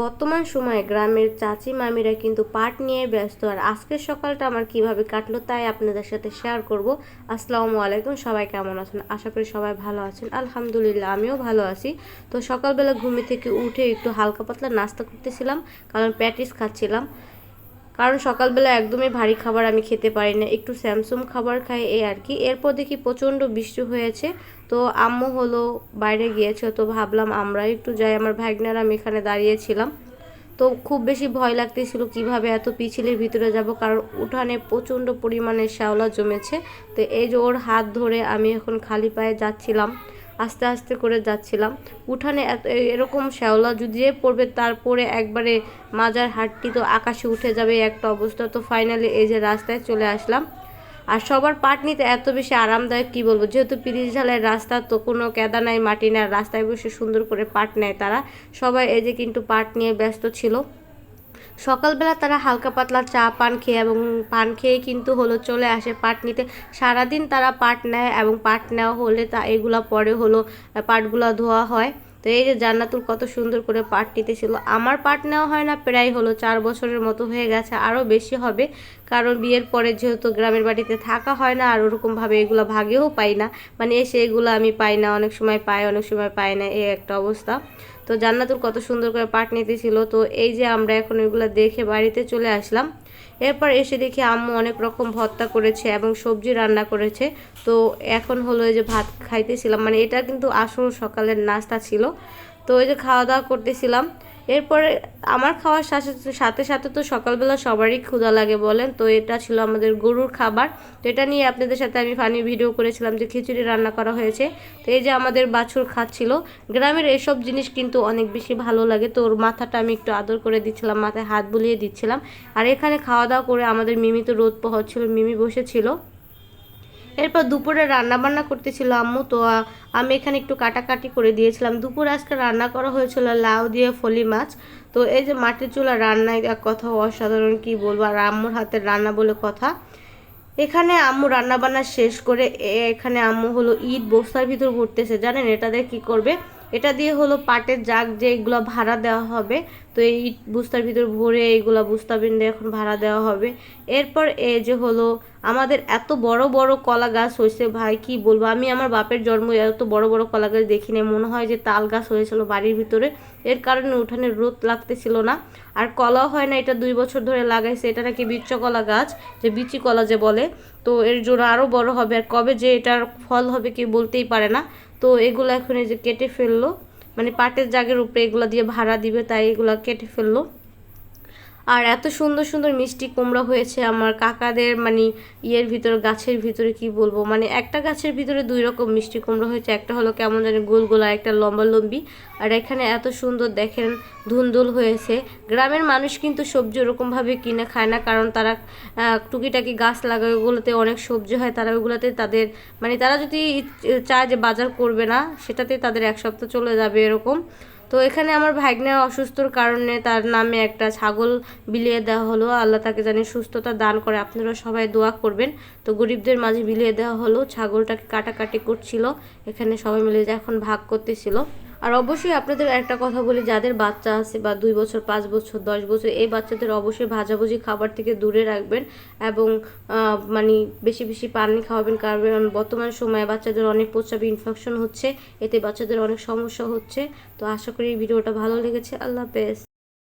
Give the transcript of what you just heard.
বর্তমান সময়ে গ্রামের চাচি মামিরা কিন্তু পাট নিয়ে ব্যস্ত। আর আজকের সকালটা আমার কীভাবে কাটলো তাই আপনাদের সাথে শেয়ার করব। আসসালামু আলাইকুম, সবাই কেমন আছেন? আশা করি সবাই ভালো আছেন। আলহামদুলিল্লাহ, আমিও ভালো আছি। তো সকালবেলা ঘুমি থেকে উঠে একটু হালকা পাতলা নাস্তা করতেছিলাম, কারণ প্যাটিস খাচ্ছিলাম। কারণ সকালবেলা একদমই ভারী খাবার আমি খেতে পারি না। একটু স্যামসুম খাবার খাই, এই আর কি। এরপর দেখি প্রচণ্ড বৃষ্টি হয়েছে, তো আম্মু হলো বাইরে গিয়েছে, তো ভাবলাম আমরা একটু যাই। আমার ভাগ্নার আমি এখানে দাঁড়িয়েছিলাম। তো খুব বেশি ভয় লাগতেছিল কীভাবে এত পিছিলের ভিতরে যাব, কারণ উঠানে প্রচণ্ড পরিমাণে শ্যাওলা জমেছে। তো এই যে ওর হাত ধরে আমি এখন খালি পায়ে যাচ্ছিলাম। আস্তে আস্তে করে যাচ্ছিলাম। উঠানে এত এরকম শ্যাওলা যদি পড়বে, তারপরে একবারে মাজার হাটটি তো আকাশে উঠে যাবে একটা অবস্থা। তো ফাইনালি এই যে রাস্তায় চলে আসলাম। আর সবার পাট নিতে এত বেশি আরামদায়ক কি বলব? যেহেতু পিরিচ ঝালের রাস্তা, তো কোনো কেদা নাই, মাটি নাই রাস্তায় বসে সুন্দর করে পাট নেয় তারা। সবাই এই যে কিন্তু পাট নিয়ে ব্যস্ত ছিল। সকালবেলা তারা হালকা পাতলা চা পান খেয়ে এবং পান খেয়ে কিন্তু হলো চলে আসে পাট নিতে। সারাদিন তারা পাট নেয় এবং পাট নেওয়া হলে তা এগুলা পরে হলো পাটগুলা ধোয়া হয়। তো এই যে জান্নাতুল কত সুন্দর করে পাট নিতেছিল। আমার পাট নেওয়া হয় না, প্রায় হলো চার বছরের মতো হয়ে গেছে আরও বেশি হবে। কারণ বিয়ের পরে যেহেতু গ্রামের বাড়িতে থাকা হয় না, আর ওরকমভাবে এগুলো ভাগেও পাই না। মানে এসে এগুলো আমি পাই না, অনেক সময় পাই অনেক সময় পাই না, এই একটা অবস্থা। তো জান্নাতুর কত সুন্দর করে পাট নিতেছিল। তো এই যে আমরা এখন এগুলো দেখে বাড়িতে চলে আসলাম। এরপর এসে দেখি আম্মু অনেক রকম ভর্তা করেছে এবং সবজি রান্না করেছে। তো এখন হলো এই যে ভাত খাইতেছিলাম। মানে এটা কিন্তু আসল সকালের নাস্তা ছিল। তো ওই যে খাওয়া দাওয়া করতেছিলাম। এরপরে আমার খাওয়ার সাথে সাথে সাথে তো সকালবেলা সবারই ক্ষুধা লাগে বলেন, তো এটা ছিল আমাদের গরুর খাবার। তো এটা নিয়ে আপনাদের সাথে আমি ফানি ভিডিও করেছিলাম যে খিচুড়ি রান্না করা হয়েছে। তো এই যে আমাদের বাছুর খাচ্ছিল, গ্রামের এসব জিনিস কিন্তু অনেক বেশি ভালো লাগে। তো ওর মাথাটা আমি একটু আদর করে দিচ্ছিলাম, মাথায় হাত বুলিয়ে দিচ্ছিলাম। আর এখানে খাওয়া দাওয়া করে আমাদের মিমি তো রোদ পোহাচ্ছিল, মিমি বসেছিল। এরপর দুপুরে রান্না বান্না করতেছিল আম্মু, তো আমি এখানে একটু কাটাকাটি করে দিয়েছিলাম। দুপুরে আজকে রান্না করা হয়েছিল লাউ দিয়ে ফলি মাছ। তো এই যে মাটির চুলা রান্নায় এক কথা অসাধারণ, কি বলব, আর আম্মুর হাতের রান্না বলে কথা। এখানে আম্মু রান্না বান্না শেষ করে এখানে আম্মু হলো ঈদ বস্তার ভিতর ভরতেছে। জানেন, এটা দিয়ে কি করবে? এটা দিয়ে হলো পাটের জাগ যে এগুলো ভাড়া দেওয়া হবে তো এই বুস্তার ভিতর ভরে এইগুলো বুস্তা বিন্দে এখন ভাড়া দেওয়া হবে। এরপর এই যে হলো, আমাদের এত বড় বড় কলা গাছ হয়েছে, ভাই কি বলব? আমি আমার বাপের জন্ম এত বড় বড় কলা গাছ দেখিনি মনে হয় যে তাল গাছ হয়েছিল বাড়ির ভিতরে। এর কারণে উঠানে রোদ লাগতেছিল না। আর কলাও হয় না, এটা দুই বছর ধরে লাগাইছে, এটা নাকি বিচ্চ কলা গাছ, যে বিচি কলা যে বলে। তো এর জন্য আরও বড় হবে, আর কবে যে এটার ফল হবে কেউ বলতেই পারে না। তো এগুলো এখন এই যে কেটে ফেলল। মানে পাটের জাগের উপরে এগুলো দিয়ে ভাড়া দিবে তাই এগুলো কেটে ফেলল। আর এত সুন্দর সুন্দর মিষ্টি কুমড়া হয়েছে আমার কাকাদের মানে ইয়ের ভিতরে, গাছের ভিতরে কি বলব? মানে একটা গাছের ভিতরে দুই রকম মিষ্টি কুমড়া হয়েছে। একটা হলো কেমন জানি গোল গোল আর একটা লম্বা লম্বি। আর এখানে এত সুন্দর দেখেন ধুন্দুল হয়েছে। গ্রামের মানুষ কিন্তু সবজি ওরকমভাবে কিনে খায় না, কারণ তারা টুকিটাকি গাছ লাগায়, ওগুলোতে অনেক সবজি হয়। তারা ওগুলোতে তাদের মানে তারা যদি চায় যে বাজার করবে না, সেটাতে তাদের এক সপ্তাহ চলে যাবে এরকম। তো এখানে আমার ভাগ্নে অসুস্থর কারণে তার নামে একটা ছাগল বিলিয়ে দেওয়া হলো। আল্লাহ তাকে জানি সুস্থতা দান করে। আপনারা সবাই দোয়া করবেন। তো গরিবদের মাঝে বিলিয়ে দেওয়া হলো। ছাগলটাকে কাটাকাটি করছিল। এখানে সবাই মিলে এখন ভাগ করতেছিল। আর অবশ্যই আপনাদের একটা কথা বলি, যাদের বাচ্চা আছে বা দুই বছর, পাঁচ বছর, দশ বছর, এই বাচ্চাদের অবশ্যই ভাজাভুজি খাবার থেকে দূরে রাখবেন এবং মানে বেশি বেশি পানি খাওয়াবেন কারণ বর্তমান সময়ে বাচ্চাদের অনেক প্রস্রাবে ইনফেকশন হচ্ছে, এতে বাচ্চাদের অনেক সমস্যা হচ্ছে। তো আশা করি ভিডিওটা ভালো লেগেছে। আল্লাহ হাফেজ।